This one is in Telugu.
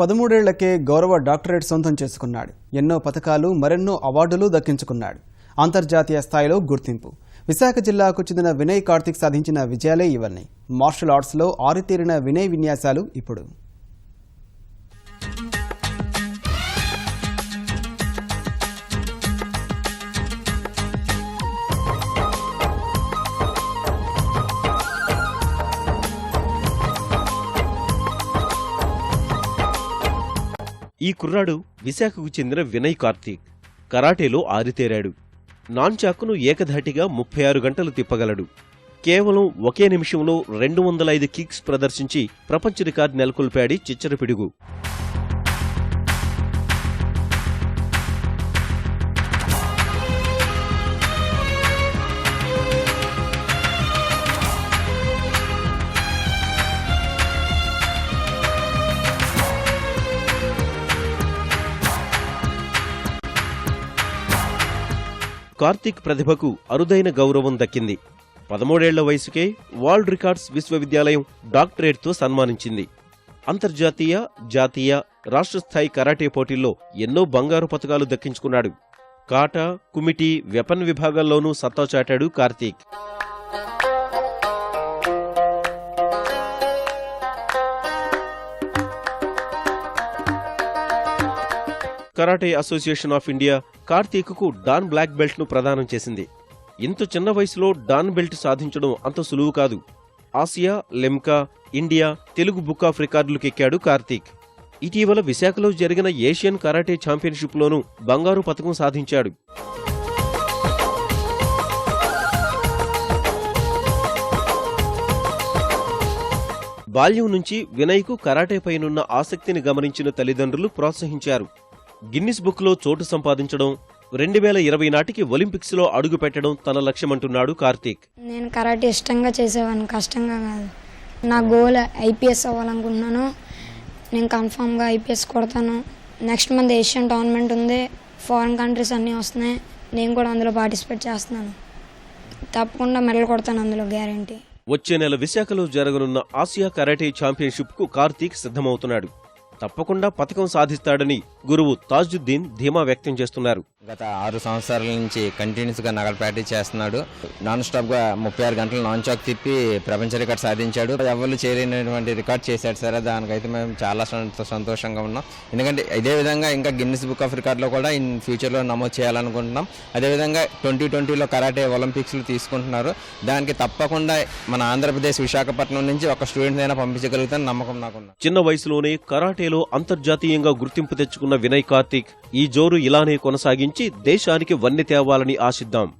పదమూడేళ్ళకే గౌరవ డాక్టరేట్ సొంతం చేసుకున్నాడు. ఎన్నో పథకాలు మరెన్నో అవార్డులు దక్కించుకున్నాడు. అంతర్జాతీయ స్థాయిలో గుర్తింపు. విశాఖ జిల్లాకు చెందిన వినయ్ కార్తిక్ సాధించిన విజయాలే ఇవన్నీ. మార్షల్ ఆర్ట్స్లో ఆరితేరిన వినయ్ విన్యాసాలు ఇప్పుడు. ఈ కుర్రాడు విశాఖకు చెందిన వినయ్ కార్తీక్. కరాటేలో ఆరితేరాడు. నాన్చాకును ఏకధాటిగా ముప్పై ఆరు గంటలు తిప్పగలడు. కేవలం ఒకే నిమిషంలో రెండు వందల ఐదు కిక్స్ ప్రదర్శించి ప్రపంచ రికార్డు నెలకొల్పాడి చిచ్చర కార్తీక్ ప్రతిభకు అరుదైన గౌరవం దక్కింది. పదమూడేళ్ళ వయసుకే వరల్డ్ రికార్డ్స్ విశ్వవిద్యాలయం డాక్టరేట్తో సన్మానించింది. అంతర్జాతీయ జాతీయ రాష్ట్రస్థాయి కరాటే పోటీల్లో ఎన్నో బంగారు పతకాలు దక్కించుకున్నాడు. కాటా కుమిటి వెపన్ విభాగాల్లోనూ సత్తా చాటాడు Karthik. Karate association of India కార్తీక్కు don black బెల్ట్ను ప్రదానం చేసింది. ఇంత చిన్న వయసులో డాన్ బెల్ట్ సాధించడం అంత సులువు కాదు. Asia Limca India Telugu book of రికార్డులకెక్కాడు Karthik. ఇటీవల విశాఖలో జరిగిన ఏషియన్ కరాటే ఛాంపియన్షిప్లోనూ బంగారు పతకం సాధించాడు. బాల్యం నుంచి వినయ్కు కరాటేపైనున్న ఆసక్తిని గమనించిన తల్లిదండ్రులు ప్రోత్సహించారు. గిన్నిస్ బుక్లో చోటు సంపాదించడం రెండు వేల ఇరవై నాటికి ఒలింపిక్స్లో అడుగు పెట్టడం తన లక్ష్యమంటున్నాడు కార్తీక్. నేను కరాటే ఇష్టంగా చేసేవాడిని కష్టంగా కాదు. నా గోల్ ఐపీఎస్ అవ్వాలనుకుంటున్నాను. నేను కన్ఫామ్గా ఐపీఎస్ కొడతాను. నెక్స్ట్ మంత్ ఏషియన్ టోర్నమెంట్ ఉంది ఫారిన్ కంట్రీస్ అన్నీ వస్తున్నాయి. నేను కూడా అందులో పార్టిసిపేట్ చేస్తున్నాను. తప్పకుండా మెడల్ కొడతాను అందులో గ్యారంటీ. వచ్చే నెల విశాఖలో జరగనున్న ఆసియా కరాటే ఛాంపియన్షిప్కు కార్తీక్ సిద్ధమవుతున్నాడు. తప్పకుండా పథకం సాధిస్తాడని గురువు తాజుద్దీన్ ధీమా వ్యక్తం చేస్తున్నారు. గత ఆరు సంవత్సరాల నుంచి కంటిన్యూస్గా నగల ప్రాక్టీస్ చేస్తున్నాడు. నాన్ స్టాప్గా ముప్పై ఆరు గంటలు నాన్ చాక్ తిప్పి ప్రపంచ రికార్డ్ సాధించాడు. ఎవరు చేయలేనటువంటి రికార్డ్ చేశాడు సరే దానికైతే మేము చాలా సంతో- సంతోషంగా ఉన్నాం. ఎందుకంటే ఇదే విధంగా ఇంకా గిన్నిస్ బుక్ ఆఫ్ రికార్డ్లో కూడా ఇన్ ఫ్యూచర్లో నమోదు చేయాలనుకుంటున్నాం. అదేవిధంగా ట్వంటీ ట్వంటీలో కరాటే ఒలింపిక్స్లో తీసుకుంటున్నారు. దానికి తప్పకుండా మన ఆంధ్రప్రదేశ్ విశాఖపట్నం నుంచి ఒక స్టూడెంట్ అయినా పంపించగలుగుతాను నమ్మకం నాకున్నా. చిన్న వయసులోనే కరాటేలో అంతర్జాతీయంగా గుర్తింపు తెచ్చుకున్న వినయ్ కార్తీక్ ఈ జోరు ఇలానే కొనసాగించి దేశానికి వన్నె తేవాలని ఆశిద్దాం.